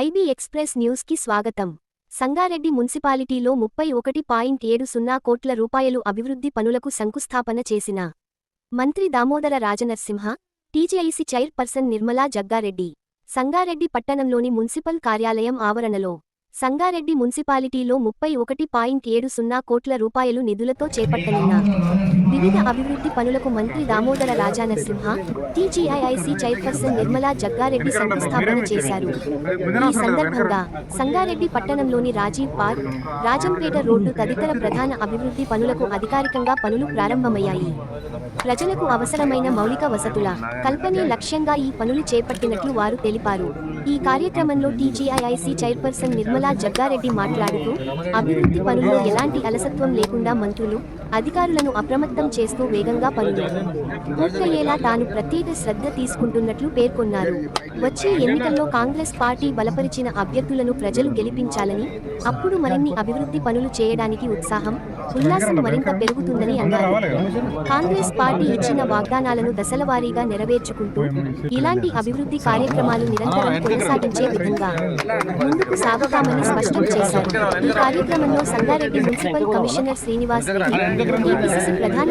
IB express న్యూస్కి స్వాగతం. సంగారెడ్డి మున్సిపాలిటీలో ముప్పై ఒకటి పాయింట్ ఏడు సున్నా కోట్ల రూపాయలు అభివృద్ధి పనులకు శంకుస్థాపన చేసిన మంత్రి దామోదర రాజనర్సింహ టీజేఐసి చైర్పర్సన్ నిర్మలా జగ్గారెడ్డి. సంగారెడ్డి పట్టణంలోని మున్సిపల్ కార్యాలయం ఆవరణలో సంగారెడ్డి మున్సిపాలిటీలో ముప్పై ఒకటి పాయింట్ ఏడు సున్నా కోట్ల రూపాయలు నిధులతో చేపట్టనున్న వివిధ అభివృద్ధి పనులకు మంత్రి దామోదర రాజానరసింహ టీజీఐఐసి చైర్పర్సన్ నిర్మలా జగ్గారెడ్డి శంకుస్థాపన చేశారు. ఈ సందర్భంగా సంగారెడ్డి పట్టణంలోని రాజీవ్ పార్క్ రాజంపేట రోడ్డు తదితర ప్రధాన అభివృద్ధి పనులకు అధికారికంగా పనులు ప్రారంభమయ్యాయి. ప్రజలకు అవసరమైన మౌలిక వసతుల కల్పనే లక్ష్యంగా ఈ పనులు చేపట్టినట్లు వారు తెలిపారు. ఈ కార్యక్రమంలో టీజీఐఐసి చైర్పర్సన్ నిర్మలా జగ్గారెడ్డి మాట్లాడుతూ అభివృద్ధి పనుల్లో ఎలాంటి అలసత్వం లేకుండా మంత్రులు అధికారులను అప్రమత్తం చేస్తూ వేగంగా పనులు పూర్తయ్యేలా తాను ప్రత్యేక శ్రద్ధ తీసుకుంటున్నట్లు పేర్కొన్నారు. వచ్చే ఎన్నికల్లో కాంగ్రెస్ పార్టీ బలపరిచిన అభ్యర్థులను ప్రజలు గెలిపించాలని అప్పుడు మరిన్ని అభివృద్ధి పనులు చేయడానికి ఉత్సాహం ఉల్లాసం మరింత పెరుగుతుందని అన్నారు. కాంగ్రెస్ పార్టీ ఇచ్చిన వాగ్దానాలను దశలవారీగా నెరవేర్చుకుంటూ ఇలాంటి అభివృద్ధి కార్యక్రమాలు నిరంతరం కొనసాగించే విధంగా ముందుకు సాగుతామని స్పష్టం చేశారు. ఈ కార్యక్రమంలో సంగారెడ్డి మున్సిపల్ కమిషనర్ శ్రీనివాస్ రెడ్డి ప్రధాన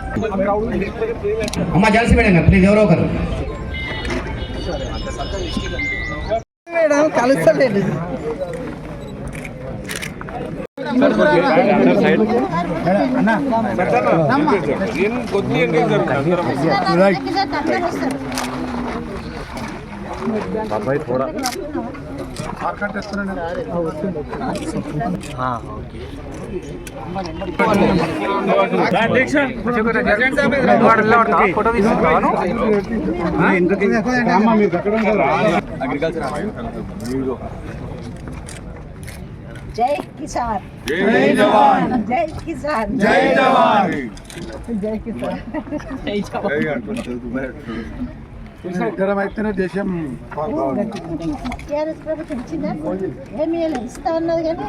అమ్మ జాల్సి మేడం ప్లీజ్ ఎవరో ఒకరు మేడం కలుస్తలేదు ఫోటో తీసుకున్నాను జై కిసాన్. జై జవాన్. జై కిసాన్. జై జవాన్. జై కిసాన్. అయితేనే దేశం టీఆర్ఎస్ ప్రభుత్వం ఇచ్చిందా? ఏమి. ఇస్తా అన్నది కానీ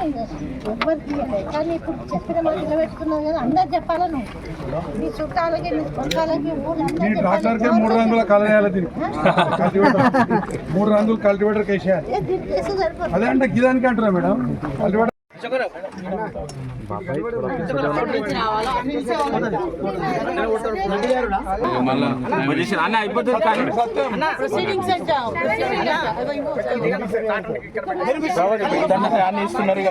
ఎవ్వరికి. కానీ ఇప్పుడు చెప్పిన మాట కానీ అందరు చెప్పాలా నువ్వు మీ చుట్టాలకి మీ కొట్టాలకి ఊళ్ళందరూ ఈ ట్రాక్టర్కే మూడు రంగుల కల్టివేటర్. మూడు రంగులు కల్టివేటర్ సరిపోతుంది. అదే అంటే గిదానికి అంటారా మేడం. కల్టివేటర్ అన్న అయిపోతుంది అన్ని ఇస్తున్నారు ఇక.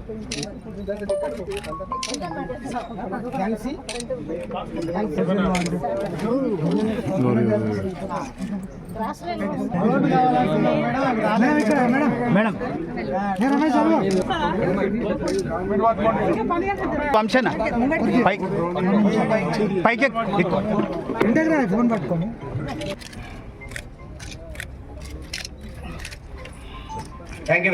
వంశన్న పై పైకి ఫోన్ పట్టుకోండి థ్యాంక్ యూ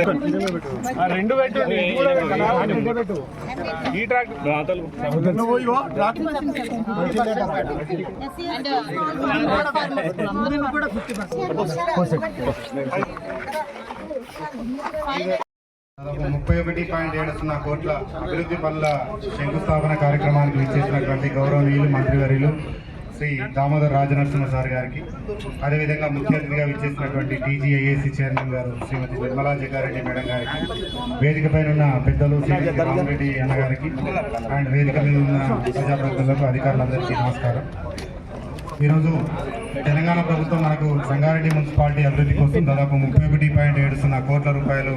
ముప్పై ఒకటి పాయింట్ ఏడు సున్నా కోట్ల అభివృద్ధి పనుల శంకుస్థాపన కార్యక్రమానికి విచ్చేసినటువంటి గౌరవనీయులు మంత్రివర్యులు శ్రీ దామోదర్ రాజనరసింహ సార్ గారికి. అదేవిధంగా ముఖ్య అతిథిగా విచ్చేసినటువంటి డీజీఐఏసీ చైర్మన్ గారు శ్రీమతి నిర్మలా జగ్గారెడ్డి మేడం గారికి వేదిక పైన ఉన్న పెద్దలు శ్రీమతి రామరెడ్డి అన్నగారికి అండ్ వేదిక మీద ఉన్న ప్రజాప్రతినిధులకు అధికారులందరికీ నమస్కారం. ఈరోజు తెలంగాణ ప్రభుత్వం మనకు సంగారెడ్డి మున్సిపాలిటీ అభివృద్ధి కోసం దాదాపు ముప్పై ఒకటి పాయింట్ ఏడు సున్నా కోట్ల రూపాయలు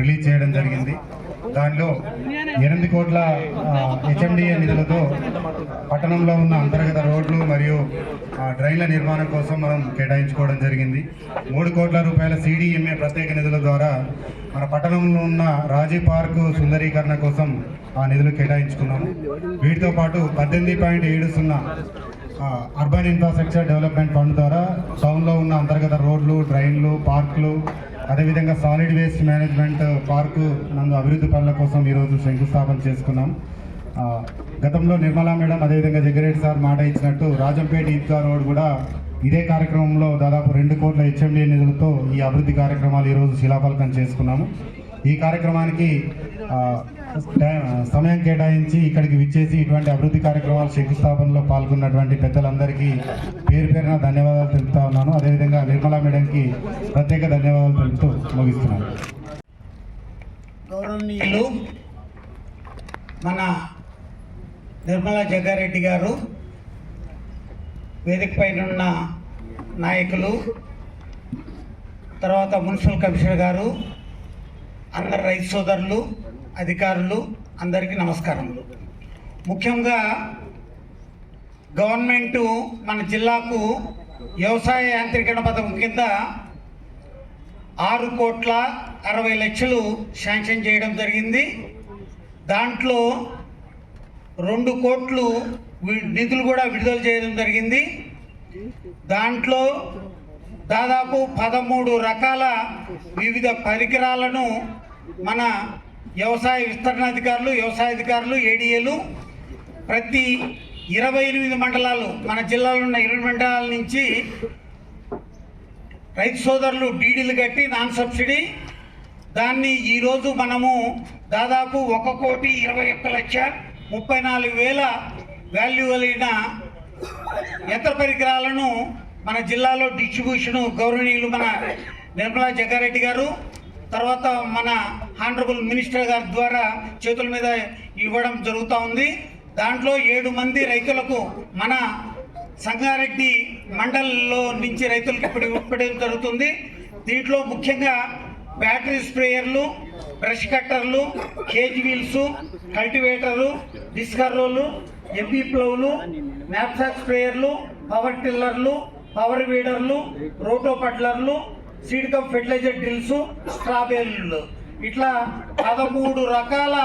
రిలీజ్ చేయడం జరిగింది. దానిలో ఎనిమిది కోట్ల హెచ్ఎండిఏ నిధులతో పట్టణంలో ఉన్న అంతర్గత రోడ్లు మరియు డ్రైన్ల నిర్మాణం కోసం మనం కేటాయించుకోవడం జరిగింది. మూడు కోట్ల రూపాయల సిడిఎంఏ ప్రత్యేక నిధుల ద్వారా మన పట్టణంలో ఉన్న రాజీ పార్కు సుందరీకరణ కోసం ఆ నిధులు కేటాయించుకున్నాము వీటితో పాటు పద్దెనిమిది పాయింట్ ఏడు సున్నా అర్బన్ ఇన్ఫ్రాస్ట్రక్చర్ డెవలప్మెంట్ ఫండ్ ద్వారా టౌన్లో ఉన్న అంతర్గత రోడ్లు డ్రైన్లు పార్కులు అదేవిధంగా సాలిడ్ వేస్ట్ మేనేజ్మెంట్ పార్కు నందు అభివృద్ధి పనుల కోసం ఈరోజు శంకుస్థాపన చేసుకున్నాం. గతంలో నిర్మలా మేడం అదేవిధంగా జగ్గిరెడ్డి సార్ మాట ఇచ్చినట్టు రాజంపేట ఈద్గా రోడ్ కూడా ఇదే కార్యక్రమంలో దాదాపు రెండు కోట్ల హెచ్ఎండి నిధులతో ఈ అభివృద్ధి కార్యక్రమాలు ఈరోజు శిలాఫలకం చేసుకున్నాము. ఈ కార్యక్రమానికి సమయం కేటాయించి ఇక్కడికి విచ్చేసి ఇటువంటి అభివృద్ధి కార్యక్రమాలు శంకుస్థాపనలో పాల్గొన్నటువంటి పెద్దలందరికీ పేరు పేరున ధన్యవాదాలు తెలుపుతా ఉన్నాను. అదేవిధంగా నిర్మలా మేడంకి ప్రత్యేక ధన్యవాదాలు తెలుపుతూ ముగిస్తున్నాను. గౌరవనీయులు మన నిర్మలా జగ్గారెడ్డి గారు వేదిక పైన నాయకులు తర్వాత మున్సిపల్ కమిషనర్ గారు అందరు రైతు సోదరులు అధికారులు అందరికీ నమస్కారములు. ముఖ్యంగా గవర్నమెంటు మన జిల్లాకు వ్యవసాయ యాంత్రీకరణ పథకం కింద ఆరు కోట్ల అరవై లక్షలు శాంక్షన్ చేయడం జరిగింది. దాంట్లో రెండు కోట్లు వి- నిధులు కూడా విడుదల చేయడం జరిగింది. దాంట్లో దాదాపు పదమూడు రకాల వివిధ పరికరాలను మన వ్యవసాయ విస్తరణ అధికారులు వ్యవసాయ అధికారులు ఏడీఏలు ప్రతి ఇరవై ఎనిమిది మండలాలు మన జిల్లాలో ఉన్న ఇరవై మండలాల నుంచి రైతు సోదరులు డీడీలు కట్టి నాన్ సబ్సిడీ. దాన్ని ఈరోజు మనము దాదాపు ఒక కోటి ఇరవై ఒక్క లక్ష ముప్పై నాలుగు వేల వాల్యూ కలిగిన యంత్ర పరికరాలను మన జిల్లాలో డిస్ట్రిబ్యూషన్ గౌరవనీయులు మన నిర్మలా జగ్గారెడ్డి గారు తర్వాత మన హానరబుల్ మినిస్టర్ గారి ద్వారా చేతుల మీద ఇవ్వడం జరుగుతూ ఉంది. దాంట్లో ఏడు మంది రైతులకు మన సంగారెడ్డి మండలంలో నుంచి రైతులకు ఇప్పుడు ఇవ్వడం జరుగుతుంది. దీంట్లో ముఖ్యంగా బ్యాటరీ స్ప్రేయర్లు బ్రష్ కట్టర్లు కేజ్ వీల్స్ కల్టివేటర్లు డిస్కర్రోలు ఎంపీ ప్లౌలు మ్యాప్సాక్ స్ప్రేయర్లు పవర్ టిల్లర్లు పవర్ వీడర్లు రోటో పట్లర్లు సీడ్ కప్ ఫెర్టిలైజర్ డ్రిల్స్ స్ట్రాబెర్రీలు ఇట్లా పదమూడు రకాల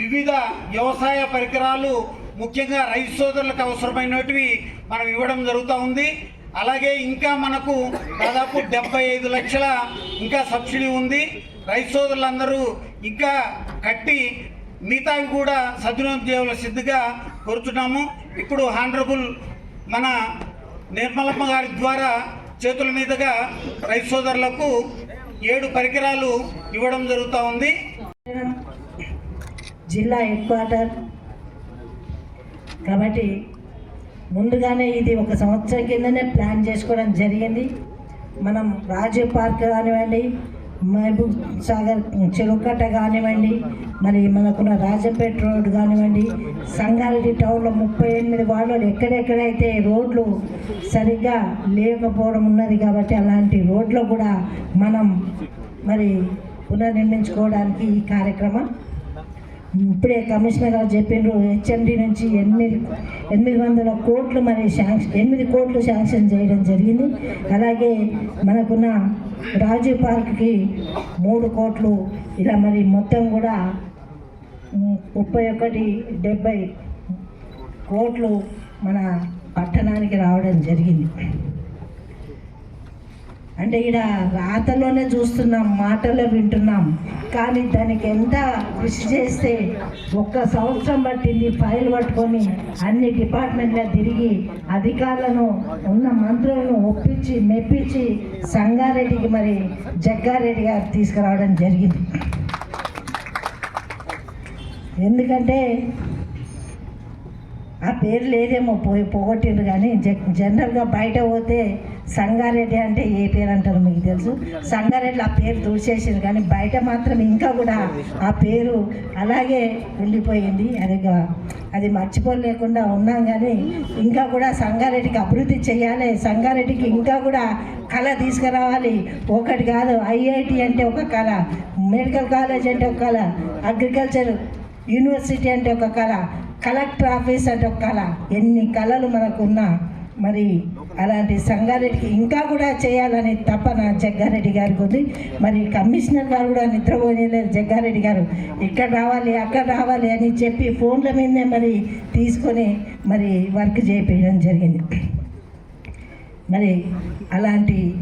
వివిధ వ్యవసాయ పరికరాలు ముఖ్యంగా రైతు సోదరులకు అవసరమైనటివి మనం ఇవ్వడం జరుగుతూ ఉంది. అలాగే ఇంకా మనకు దాదాపు డెబ్బై ఐదు లక్షల ఇంకా సబ్సిడీ ఉంది. రైతు సోదరులందరూ ఇంకా కట్టి మిగతావి కూడా సద్వినియోగం చేయవలసిందిగా కోరుతున్నాము ఇప్పుడు హానరబుల్ మన నిర్మలమ్మ గారి ద్వారా చేతుల మీదుగా రైతు సోదరులకు ఏడు పరికరాలు ఇవ్వడం జరుగుతూ ఉంది. జిల్లా హెడ్ క్వార్టర్. కాబట్టి ముందుగానే ఇది ఒక సంవత్సరం కిందనే ప్లాన్ చేసుకోవడం జరిగింది. మనం రాజీవ్ పార్క్ కానివ్వండి మహబూబ్ సాగర్ చెరుకట్ట కానివ్వండి మరి మనకున్న రాజంపేట రోడ్ కానివ్వండి సంగారెడ్డి టౌన్లో ముప్పై ఎనిమిది వార్డులు ఎక్కడెక్కడైతే రోడ్లు సరిగ్గా లేకపోవడం ఉన్నది కాబట్టి అలాంటి రోడ్లు కూడా మనం మరి పునర్నిర్మించుకోవడానికి ఈ కార్యక్రమం ఇప్పుడే కమిషనర్ గారు చెప్పిండ్రు హెచ్ఎండి నుంచి ఎనిమిది ఎనిమిది వందల కోట్లు మరి శాంక్షన్ ఎనిమిది కోట్లు శాంక్షన్ చేయడం జరిగింది. అలాగే మనకున్న రాజీవ్ పార్క్కి మూడు కోట్లు. ఇలా మరి మొత్తం కూడా ముప్పై ఒకటి డెబ్బై కోట్లు మన పట్టణానికి రావడం జరిగింది. అంటే ఇక్కడ రాతలోనే చూస్తున్నాం మాటలో వింటున్నాం. కానీ దానికి ఎంత కృషి చేస్తే ఒక్క సంవత్సరం పట్టింది ఫైల్ పట్టుకొని అన్ని డిపార్ట్మెంట్ల తిరిగి అధికారులను ఉన్న మంత్రులను ఒప్పించి మెప్పించి సంగారెడ్డికి మరి జగ్గారెడ్డి గారు తీసుకురావడం జరిగింది. ఎందుకంటే పేరు లేదేమో పోయి పోగొట్టిండ్రు కానీ జనరల్గా బయట పోతే సంగారెడ్డి అంటే ఏ పేరు అంటారు మీకు తెలుసు? సంగారెడ్డి ఆ పేరు దూసేసింది కానీ బయట మాత్రం ఇంకా కూడా ఆ పేరు అలాగే ఉండిపోయింది. అది అది మర్చిపోలేకుండా ఉన్నాం కానీ ఇంకా కూడా సంగారెడ్డికి అభివృద్ధి చేయాలి. సంగారెడ్డికి ఇంకా కూడా కళ తీసుకురావాలి. ఒకటి కాదు ఐఐటి అంటే ఒక కళ మెడికల్ కాలేజ్ అంటే ఒక కళ అగ్రికల్చర్ యూనివర్సిటీ అంటే ఒక కళ కలెక్టర్ ఆఫీస్ అంటే ఒక కళ. ఎన్ని కళలు మనకున్నా మరి అలాంటి సంగారెడ్డికి ఇంకా కూడా చేయాలని తపన జగ్గారెడ్డి గారికి ఉంది. మరి కమిషనర్ గారు కూడా నిద్రపోయలేదు జగ్గారెడ్డి గారు. ఇక్కడ రావాలి అక్కడ రావాలి అని చెప్పి ఫోన్ల మీదనే మరి తీసుకొని మరి వర్క్ చేయించడం జరిగింది. మరి అలాంటి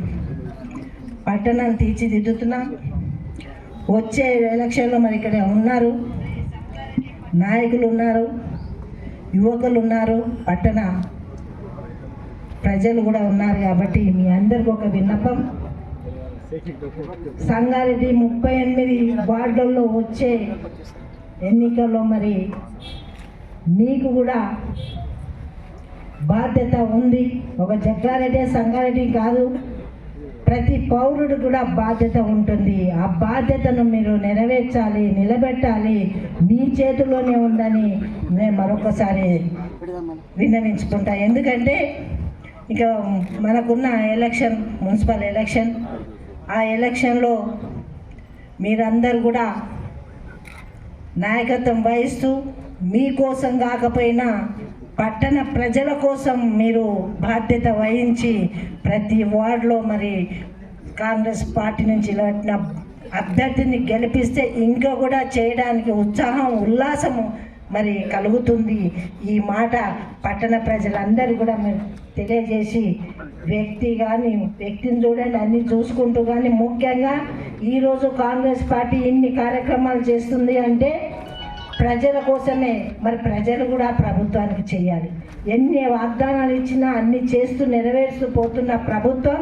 పట్టణం తీర్చిదిద్దుతున్నాం. వచ్చే ఎలక్షన్లో మరి ఇక్కడ ఉన్నారు. నాయకులు ఉన్నారు. యువకులు ఉన్నారు పట్టణ ప్రజలు కూడా ఉన్నారు కాబట్టి మీ అందరికి ఒక విన్నపం. సంగారెడ్డి ముప్పై ఎనిమిది వార్డుల్లో వచ్చే ఎన్నికల్లో మరి మీకు కూడా బాధ్యత ఉంది. ఒక జగ్గారెడ్డి సంగారెడ్డి కాదు. ప్రతి పౌరుడు కూడా బాధ్యత ఉంటుంది. ఆ బాధ్యతను మీరు నెరవేర్చాలి నిలబెట్టాలి. మీ చేతిలోనే ఉందని నేను మరొకసారి విన్నవించుకుంటా. ఎందుకంటే ఇక మనకున్న ఎలక్షన్ మున్సిపల్ ఎలక్షన్ ఆ ఎలక్షన్లో మీరందరూ కూడా నాయకత్వం వహిస్తూ మీకోసం కాకపోయినా పట్టణ ప్రజల కోసం మీరు బాధ్యత వహించి ప్రతి వార్డులో మరి కాంగ్రెస్ పార్టీ నుంచి నిలబెట్టిన అభ్యర్థిని గెలిపిస్తే ఇంకా కూడా చేయడానికి ఉత్సాహం ఉల్లాసము మరి కలుగుతుంది. ఈ మాట పట్టణ ప్రజలందరూ కూడా మరి తెలియజేసి వ్యక్తి కానీ వ్యక్తిని చూడండి అన్ని చూసుకుంటూ కానీ ముఖ్యంగా ఈరోజు కాంగ్రెస్ పార్టీ ఇన్ని కార్యక్రమాలు చేస్తుంది అంటే ప్రజల కోసమే మరి ప్రజలు కూడా ప్రభుత్వానికి చేయాలి. ఎన్ని వాగ్దానాలు ఇచ్చినా అన్ని చేస్తూ నెరవేరుస్తూ పోతున్న ప్రభుత్వం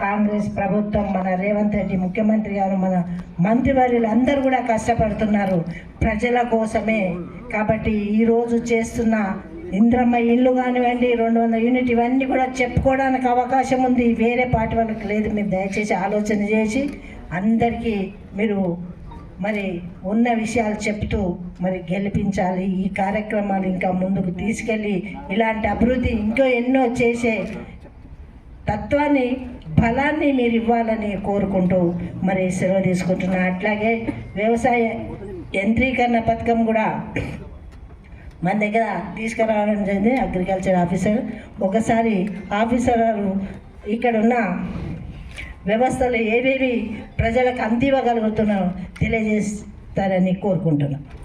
కాంగ్రెస్ ప్రభుత్వం మన రేవంత్ రెడ్డి ముఖ్యమంత్రి గారు మన మంత్రివర్యులు అందరూ కూడా కష్టపడుతున్నారు ప్రజల కోసమే. కాబట్టి ఈరోజు చేస్తున్న ఇంద్రమ్మ ఇల్లు కానివ్వండి రెండు వందల యూనిట్ ఇవన్నీ కూడా చెప్పుకోవడానికి అవకాశం ఉంది. వేరే పార్టీ వాళ్ళకి లేదు. మీరు దయచేసి ఆలోచన చేసి అందరికీ మీరు మరి ఉన్న విషయాలు చెప్తూ మరి గెలిపించాలి. ఈ కార్యక్రమాలు ఇంకా ముందుకు తీసుకెళ్ళి ఇలాంటి అభివృద్ధి ఇంకో ఎన్నో చేసే తత్వాన్ని ఫలాన్ని మీరు ఇవ్వాలని కోరుకుంటూ మరి సెలవు తీసుకుంటున్నా. అట్లాగే వ్యవసాయ యంత్రీకరణ పథకం కూడా మన దగ్గర తీసుకురావడం జరిగింది. అగ్రికల్చర్ ఆఫీసర్ ఒకసారి ఆఫీసర్ ఇక్కడ ఉన్న వ్యవస్థలు ఏవేవి ప్రజలకు అందివ్వగలుగుతున్నారో తెలియజేస్తారని కోరుకుంటున్నాను